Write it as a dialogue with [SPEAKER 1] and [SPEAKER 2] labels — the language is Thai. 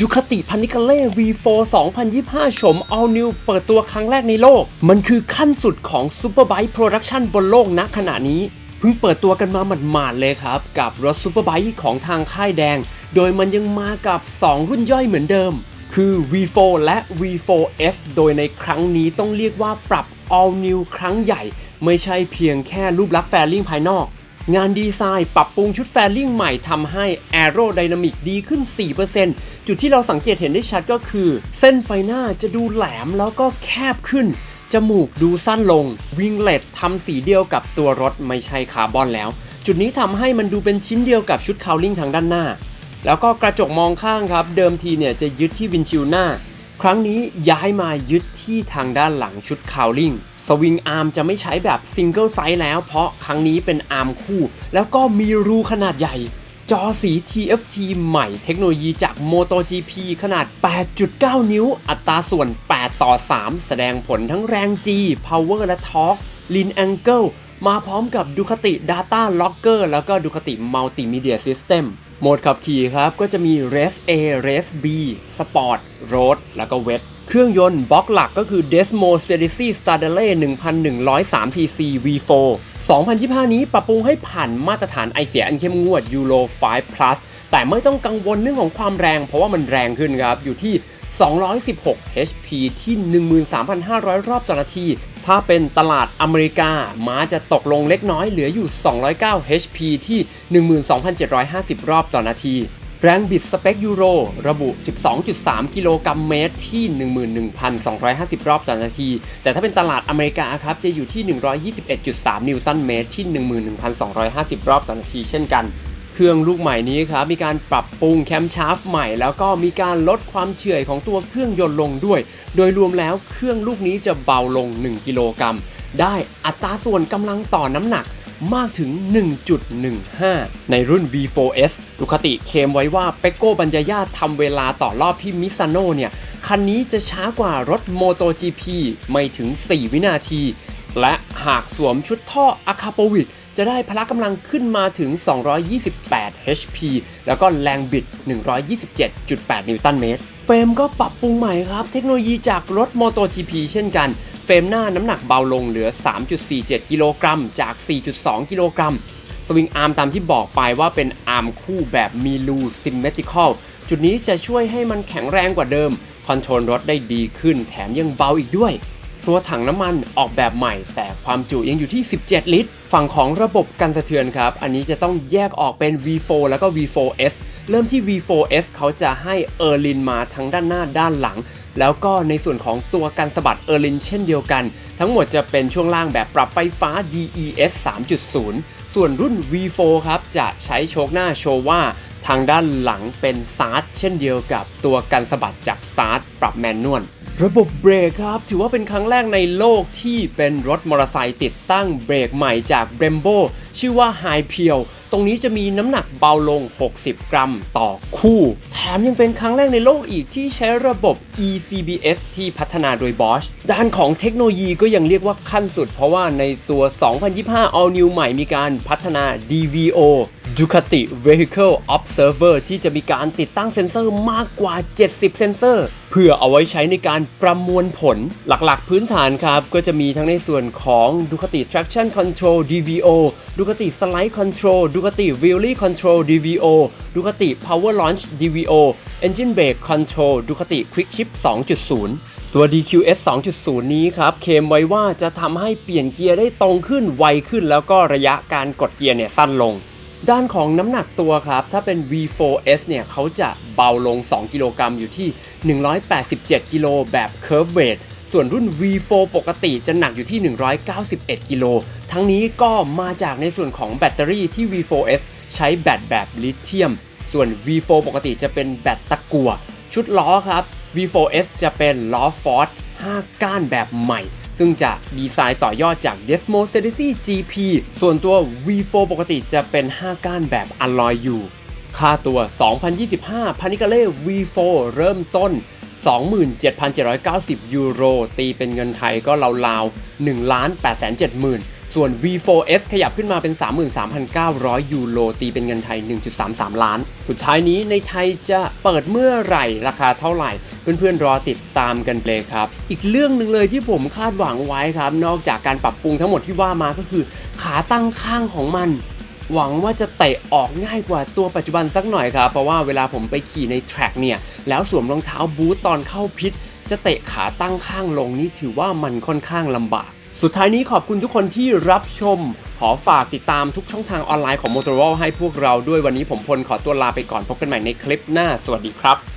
[SPEAKER 1] ดูคติพันิคาเล่ V4 2025 ชม All New เปิดตัวครั้งแรกในโลก มันคือขั้นสุดของ Superbike Production บนโลกณขณะนี้ เพิ่งเปิดตัวกันมาหมาดๆเลยครับ กับรถ Superbike ของทางค่ายแดง โดยมันยังมากับ 2 รุ่นย่อยเหมือนเดิม คือ V4 และ V4S โดยในครั้งนี้ต้องเรียกว่าปรับ All New ครั้งใหญ่ ไม่ใช่เพียงแค่รูปลักษณ์แฟริ่งภายนอก งานดีไซน์ปรับปรุงชุดแฟริ่งใหม่ทำให้ Aerodynamic ดีขึ้น 4%จุดที่เราสังเกตเห็นได้ชัดก็คือ เส้นไฟหน้าจะดูแหลมแล้วก็แคบขึ้น จมูกดูสั้นลง วิงเลตทำสีเดียวกับตัวรถไม่ใช่คาร์บอนแล้ว จุดนี้ทำให้มันดูเป็นชิ้นเดียวกับชุดคาวลิงทางด้านหน้า แล้วก็กระจกมองข้างครับ เดิมทีเนี่ยจะยึดที่วินชิลหน้า ครั้งนี้ย้ายมายึดที่ทางด้านหลังชุดคาวลิง สวิงอาร์มจะไม่ใช้แบบซิงเกิลไซส์แล้ว เพราะครั้งนี้เป็นอาร์มคู่ แล้วก็มีรูขนาดใหญ่ จอสี TFT ใหม่เทคโนโลยีจาก MotoGP ขนาด 8.9 นิ้ว อัตราส่วน 8 ต่อ 3 แสดงผลทั้งแรง G Power และ Torque Lean Angle มาพร้อมกับ Ducati Data Logger แล้วก็ Ducati Multimedia System โหมดขับขี่ครับก็จะมี Race A Race B Sport Road แล้วก็ Wet เครื่องยนต์บล็อกหลักก็คือ Desmo s p e d i c i s t a r d e l e 1103 cc V4 2025 นี้ปรับปรุงให้ผ่านมาตรฐานไอเสียอันเข้มงวด Euro 5 Plus แต่ไม่ต้องกังวลเรื่องของความแรง เพราะว่ามันแรงขึ้นครับ อยู่ที่ 216 HP ที่ 13,500 รอบต่อนาที ถ้าเป็นตลาดอเมริกา ม้าจะตกลงเล็กน้อยเหลืออยู่ 209 HP ที่ 12,750 รอบต่อนาที แรงบิดสเปคยูโรระบุ 12.3 กิโลกรัมเมตรที่ 11,250 รอบต่อนาที แต่ถ้าเป็นตลาดอเมริกาครับจะอยู่ที่ 121.3 นิวตันเมตรที่ 11,250 รอบต่อนาทีเช่นกัน เครื่องลูกใหม่นี้ครับมีการปรับปรุงแคมชาร์ฟใหม่ แล้วก็มีการลดความเฉื่อยของตัวเครื่องยนต์ลงด้วย โดยรวมแล้วเครื่องลูกนี้จะเบาลง 1 กิโลกรัมได้อัตราส่วนกำลังต่อน้ำหนัก มากถึง 1.15 ในรุ่น V4S ดูคติเคมไว้ว่าเปโก้บัญญายาทำเวลาต่อรอบที่มิซานโนเนี่ย คันนี้จะช้ากว่ารถ MotoGP ไม่ถึง 4 วินาที และหากสวมชุดท่ออะคาโปวิกจะได้พละกำลังขึ้นมาถึง 228 HP แล้วก็แรงบิด 127.8 นิวตันเมตร เฟรมก็ปรับปรุงใหม่ครับ เทคโนโลยีจากรถ MotoGP เช่นกัน เฟรมหน้าน้ำหนักเบาลงเหลือ 3.47 กิโลกรัมจาก 4.2 กิโลกรัม สวิงอาร์มตามที่บอกไปว่าเป็นอาร์มคู่แบบมีลูซิมเมติคอลจุดนี้จะช่วยให้มันแข็งแรงกว่าเดิม คอนโทรลรถได้ดีขึ้น แถมยังเบาอีกด้วย ตัวถังน้ำมันออกแบบใหม่ แต่ความจุยังอยู่ที่ 17 ลิตร ฝั่งของระบบกันสะเทือนครับ อันนี้จะต้องแยกออกเป็น V4 แล้วก็ V4S เริ่มที่ V4S เขาจะให้เออร์ลินมาทั้งด้านหน้าด้านหลัง แล้วก็ในส่วนของตัวกันสะบัดเออร์ลินเช่นเดียวกัน ทั้งหมดจะเป็นช่วงล่างแบบปรับไฟฟ้า DES 3.0 ส่วนรุ่น V4 ครับจะใช้โชคหน้าโชว่าทางด้านหลังเป็นซาร์ดเช่นเดียวกับตัวกันสะบัดจากซาร์ดปรับแมนนวลระบบเบรกครับ ถือว่าเป็นครั้งแรกในโลกที่เป็นรถมอเตอร์ไซค์ติดตั้งเบรกใหม่จาก Brembo ชื่อว่า High p e e l ตรงนี้จะมีน้ำหนักเบาลง 60 กรัมต่อคู่ แถมยังเป็นครั้งแรกในโลกอีกที่ใช้ระบบ ECBS ที่พัฒนาโดย Bosch ด้านของเทคโนโลยีก็ยังเรียกว่าขั้นสุด เพราะว่าในตัว 2025 All New ใหม่มีการพัฒนา DVO Ducati Vehicle Observer ที่จะมีการติดตั้งเซ็นเซอร์มากกว่า 70 เซ็นเซอร์ เพื่อเอาไว้ใช้ในการประมวลผลหลักๆ พื้นฐานครับ ก็จะมีทั้งในส่วนของ Ducati Traction Control DVO Ducati Slide Control Ducati Wheelie Control DVO Ducati Power Launch DVO Engine Brake Control Ducati Quick Shift 2.0ตัว DQS 2.0 นี้ครับ เคมไว้ว่าจะทำให้เปลี่ยนเกียร์ได้ตรงขึ้นไวขึ้น แล้วก็ระยะการกดเกียร์เนี่ยสั้นลง ด้านของน้ำหนักตัวครับ ถ้าเป็น V4S เนี่ยเขาจะเบาลง 2 กิโลกรัมอยู่ที่ 187 กิโลแบบ Curve Weight ส่วนรุ่น V4 ปกติจะหนักอยู่ที่ 191 กิโล ทั้งนี้ก็มาจากในส่วนของแบตเตอรี่ที่ V4S ใช้แบตแบบลิเธียม ส่วน V4 ปกติจะเป็นแบตตะกั่ว ชุดล้อครับ V4S จะเป็นล้อฟอร์ด5ก้านแบบใหม่ ซึ่งจะดีไซน์ต่อยอดจาก Desmo s e r i s GP ส่วนตัว V4 ปกติจะเป็น 5 ก้านแบบอ l ลอยอยู่ ค่าตัว 2025 p a n i c a l e V4 เริ่มต้น 27,790 ยูโร ตีเป็นเงินไทยก็ราวๆ1 8 7 0 0 0 0 ส่วน V4S ขยับขึ้นมาเป็น 33,900 ยูโรตีเป็นเงินไทย 1.33 ล้าน สุดท้ายนี้ในไทยจะเปิดเมื่อไหร่ ราคาเท่าไหร่ เพื่อนๆรอติดตามกันเลยครับ อีกเรื่องหนึ่งเลยที่ผมคาดหวังไว้ครับ นอกจากการปรับปรุงทั้งหมดที่ว่ามาก็คือ ขาตั้งข้างของมันหวังว่าจะเตะออกง่ายกว่าตัวปัจจุบันสักหน่อยครับ เพราะว่าเวลาผมไปขี่ในแทร็กเนี่ย แล้วสวมรองเท้าบูทตอนเข้าพิษ จะเตะขาตั้งข้างลงนี่ถือว่ามันค่อนข้างลำบาก สุดท้ายนี้ขอบคุณทุกคนที่รับชม ขอฝากติดตามทุกช่องทางออนไลน์ของ Motorola ให้พวกเราด้วยวันนี้ผมพลขอตัวลาไปก่อนพบกันใหม่ในคลิปหน้า สวัสดีครับ